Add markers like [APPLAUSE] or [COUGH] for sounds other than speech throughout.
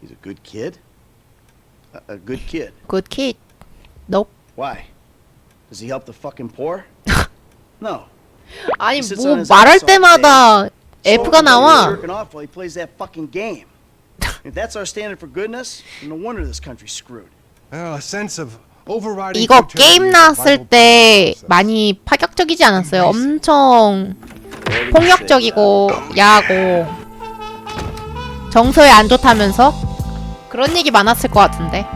He's a good kid? A, a good kid. Good kid. Nope. Why? Does he help the fucking poor? no. 아니 He sits 뭐 on his 말할 ass all 때마다. F가 So 나와. Jerking off while he plays that fucking game. if that's our standard for goodness, then no wonder this country's screwed. Well, a sense of overriding 이거 futility 게임 is a 나왔을 vital 때 process. 많이 파격적이지 않았어요. 엄청 폭력적이고 야하고 정서에 안 좋다면서 그런 얘기 많았을 것 같은데.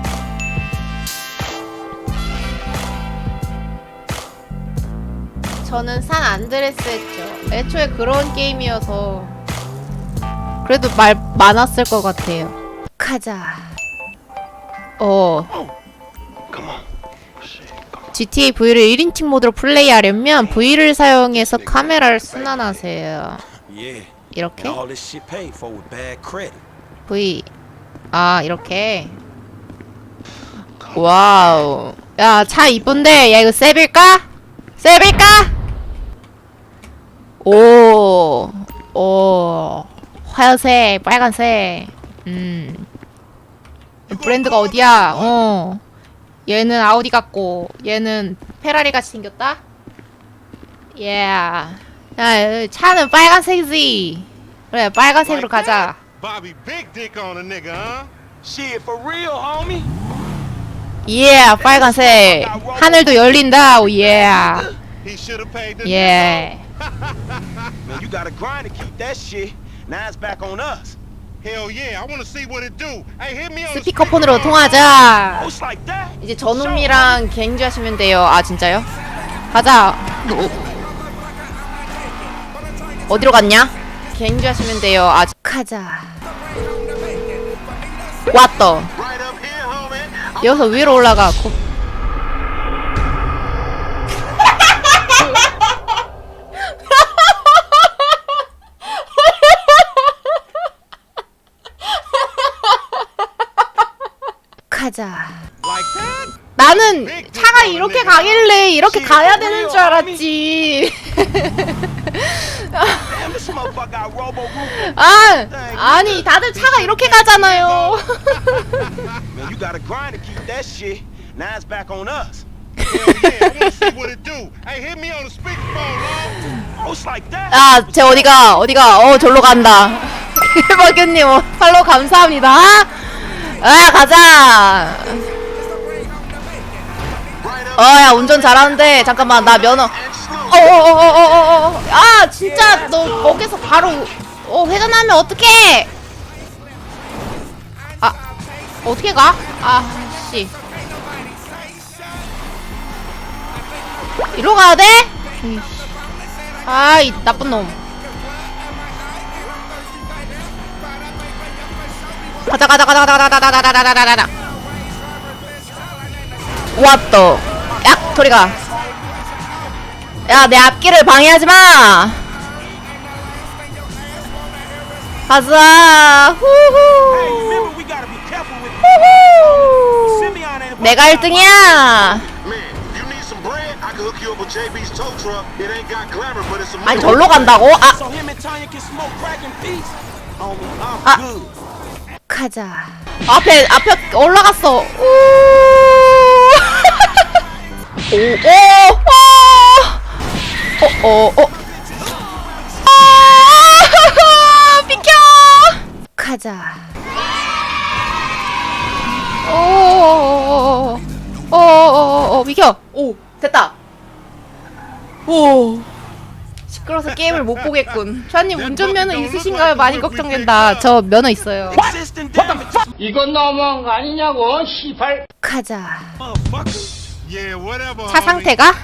저는 산 안드레스 했죠. 애초에 그런 게임이어서 그래도 말 많았을 것 같아요. 가자. 어. GTA V를 1인칭 모드로 플레이하려면 V를 사용해서 카메라를 순환하세요. 이렇게? V. 아, 이렇게. 와우. 야, 차 이쁜데. 야, 이거 세빌까? 세빌까? 오. 오. 하얀색, 빨간색. 음. 브랜드가 어디야? 어. 얘는 아우디 같고, 얘는 페라리 같이 생겼다? 예. 야, 차는 빨간색이지. 그래, 빨간색으로 가자. Bobby big dick on a nigga, huh? Shit, for real, homie? 예, 빨간색. 하늘도 열린다. 오, 예. He should have paid the 예. Man, you gotta grind to keep that shit. Now it's back on us. Hell yeah, I want to see what it do. Hey, hit me on the 스피커폰으로. 통하자. Oh, it's like that? 이제 저놈이랑 갱주 하시면 돼요. 아, 진짜요? 가자. 어디로 갔냐? 갱주 하시면 돼요. 아, 가자. 왔다. 여기서 위로 올라가. 고... 가자. 나는 차가 이렇게 가길래 이렇게 가야 되는 줄 알았지. [LAUGHS] 아, 아니 다들 차가 이렇게 가잖아요. Man, you gotta grind to keep that shit. Now it's back on us. Hell yeah, I want to see what it do. Hey, hit me on the speakerphone, long. Oh, it's like that? 아, 쟤 어디가? 어디가? 어, 절로 간다. 일박규님, 어, 팔로우 감사합니다. 아, 가자. 어, 야, 운전 잘하는데. 잠깐만, 나 면허. 어, 어, 어, 어, 어, 어, 어. 아, 진짜, 너 거기서 바로, 어, 회전하면 어떡해? 아, 어떻게 가? 아, 씨. 이리로 가야 돼? 아이 나쁜 놈 가자 가자 가자 가자 가자 가자 가자 가자 가자 왔다 야 소리가 야, 내 앞길을 방해하지 마! 가자! 후후! 후후! 내가 1등이야! 아니, 절로 간다고? 아! 아! 가자. 앞에, 앞에 올라갔어! [LAUGHS] 오! 오! 오! 오. 오. 오. 오. 아! [LAUGHS] 비켜. 가자. 오. 오. 오. 오. 오. 비켜. 오. 됐다. 오. 시끄러서 게임을 못 보겠군. 샤님 운전면허 있으신가요? 많이 걱정된다. 저 면허 있어요. 이건 너무한 거 아니냐고, 시발. 가자. 차. 상태가?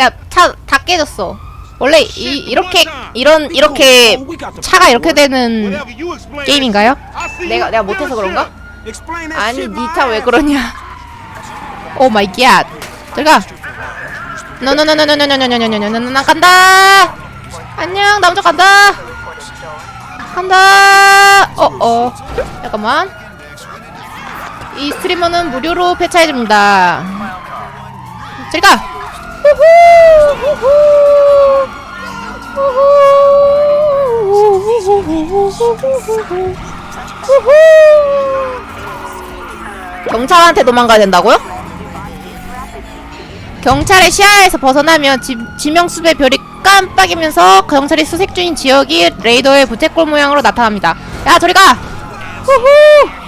야, 차 다 깨졌어. 원래 이 이렇게 이런 이렇게 차가 이렇게 되는. 게임인가요? 내가 내가 못해서 그런가? 아니, 니 차 왜. 그러냐? 오 마이 갓. 들어가. 노노노노노노노노노노노노 간다. 안녕, 나 먼저 간다. 간다. 어 어. 잠깐만. 이 스트리머는 무료로 폐차해줍니다. 저리 가. 후후. 후후. 후후. 후후. 후후. 후후. 우후. 경찰한테 도망가야 된다고요? 경찰의 시야에서 벗어나면 지, 지명수배 별이 깜빡이면서 경찰이 수색 중인 지역이 레이더의 부채꼴 모양으로 나타납니다. 야 저리 가! 후후!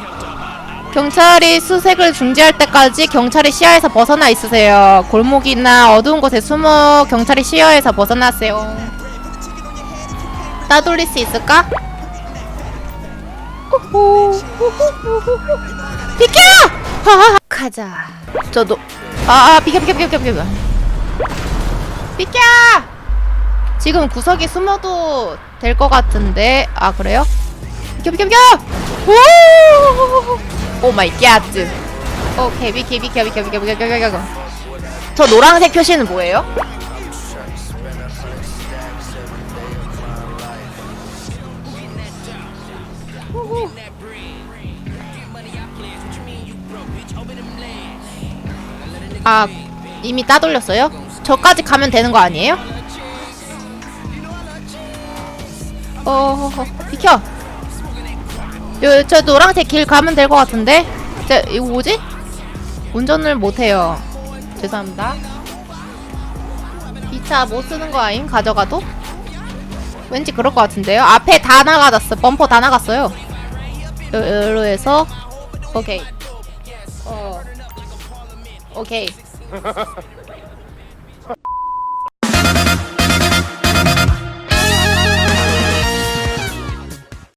경찰이 수색을 중지할 때까지 경찰의 시야에서 벗어나 있으세요. 골목이나 어두운 곳에 숨어 경찰의 시야에서 벗어나세요. 따돌릴 수 있을까? 비켜! 가자. 저도 아, 아 비켜 비켜 비켜 비켜. 비켜! 지금 구석에 숨어도 될 것 같은데 아 그래요? 비켜 비켜 비켜! 오! 오 마이 갓. 오케이 비켜 비켜 비켜 비켜 비켜 비켜 비켜. 저 노란색 표시는 뭐예요? 아 이미 따돌렸어요? 저까지 가면 되는 거 아니에요? 어 비켜 요, 저 노란색 길 가면 될 것 같은데? 저 이거 뭐지? 운전을 못해요. 죄송합니다. 이 차 못 쓰는 거 아님? 가져가도? 왠지 그럴 것 같은데요? 앞에 다 나가졌어. 범퍼 다 나갔어요. 요, 요로 해서. 오케이. 어. 오케이 [LAUGHS]